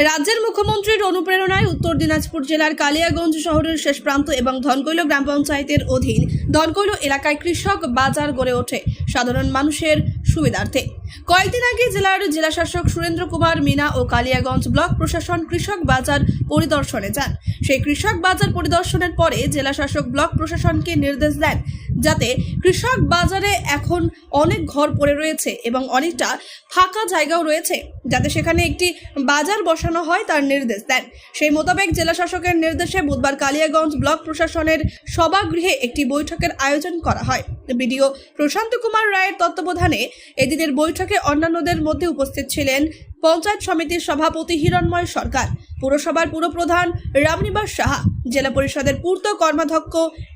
রাজ্যের মুখ্যমন্ত্রীর অনুপ্রেরণায় উত্তর দিনাজপুর জেলার কালিয়াগঞ্জ শহরের শেষ প্রান্ত এবং ধনকৈল গ্রাম পঞ্চায়েতের অধীন ধনকৈল এলাকায় কৃষক বাজার গড়ে ওঠে। সাধারণ মানুষের সুবিধার্থে। কয়েকদিন আগে জেলার জেলাশাসক সুরেন্দ্র কুমার মিনা ও কালিয়াগঞ্জ ব্লক প্রশাসন কৃষক বাজার পরিদর্শনে যান। সেই কৃষক বাজার পরিদর্শনের পরে জেলাশাসক ব্লক প্রশাসনকে নির্দেশ দেন যাতে কৃষক বাজারে এখন অনেক ঘর পড়ে রয়েছে এবং অনেকটা ফাঁকা জায়গাও রয়েছে। যাতে সেখানে একটি বাজার বসানো হয় তার নির্দেশ দেন। সেই মোতাবেক জেলাশাসকের নির্দেশে বুধবার কালিয়াগঞ্জ ব্লক প্রশাসনের সভাগৃহে একটি বৈঠকের আয়োজন করা হয়। বিডিও প্রশান্ত কুমার রায়ের তত্ত্বাবধানে এদিনের বৈঠকে অন্যান্যদের মধ্যে উপস্থিত ছিলেন পঞ্চায়েত সমিতির সভাপতি হিরণময় সরকার, পুরসভার পুরপ্রধান রামনিবাস সাহা, জেলা পরিষদের পূর্ত কর্মাধ্যক্ষ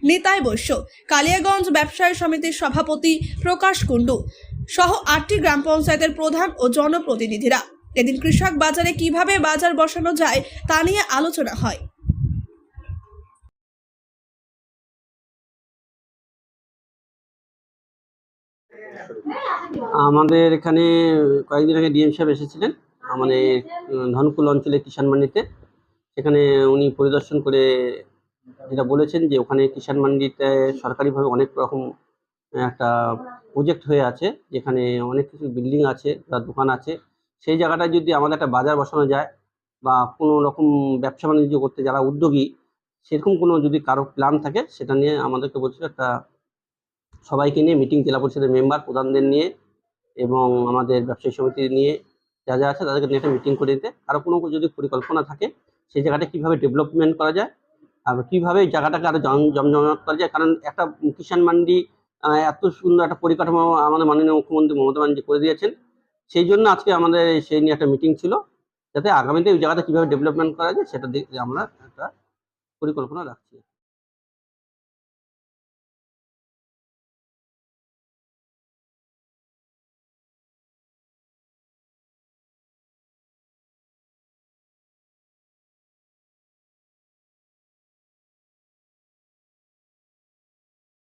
নিতাই বৈশ্য, কালিয়াগঞ্জ ব্যবসায়ী সমিতির সভাপতি প্রকাশ কুণ্ডু সহ আটটি গ্রাম পঞ্চায়েতের প্রধান ও জনপ্রতিনিধিরা। এদিন কৃষক বাজারে কীভাবে বাজার বসানো যায় তা নিয়ে আলোচনা হয়। আমাদের এখানে কয়েকদিন আগে ডিএম সাহেব এসেছিলেন, আমাদের ধনকুল অঞ্চলে কিষাণ মান্ডিতে। সেখানে উনি পরিদর্শন করে যেটা বলেছেন যে ওখানে কিষাণ মান্ডিতে সরকারিভাবে অনেক রকম একটা প্রজেক্ট হয়ে আছে, যেখানে অনেক কিছু বিল্ডিং আছে বা দোকান আছে। সেই জায়গাটায় যদি আমাদের একটা বাজার বসানো যায় বা কোনো রকম ব্যবসা বাণিজ্য করতে যারা উদ্যোগী, সেরকম কোনো যদি কারও প্ল্যান থাকে, সেটা নিয়ে আমাদেরকে বলছিল একটা সবাইকে নিয়ে মিটিং জেলা পরিষদের মেম্বার প্রধানদের নিয়ে এবং আমাদের ব্যবসায়ী সমিতি নিয়ে যা যা আছে তাদেরকে নিয়ে একটা মিটিং করে দিতে। আরও কোনো যদি পরিকল্পনা থাকে, সেই জায়গাটা কীভাবে ডেভেলপমেন্ট করা যায় আর কীভাবে এই জায়গাটাকে আরও জম জমজমাট করা যায়? কারণ একটা কিষাণ মান্ডি এত সুন্দর একটা পরিকাঠামো আমাদের মাননীয় মুখ্যমন্ত্রী মমতা ব্যানার্জি করে দিয়েছেন। সেই জন্য আজকে আমাদের সেই নিয়ে একটা মিটিং ছিল, যাতে আগামীতে ওই জায়গাটা কীভাবে ডেভেলপমেন্ট করা যায় সেটা আমরা একটা পরিকল্পনা রাখছি।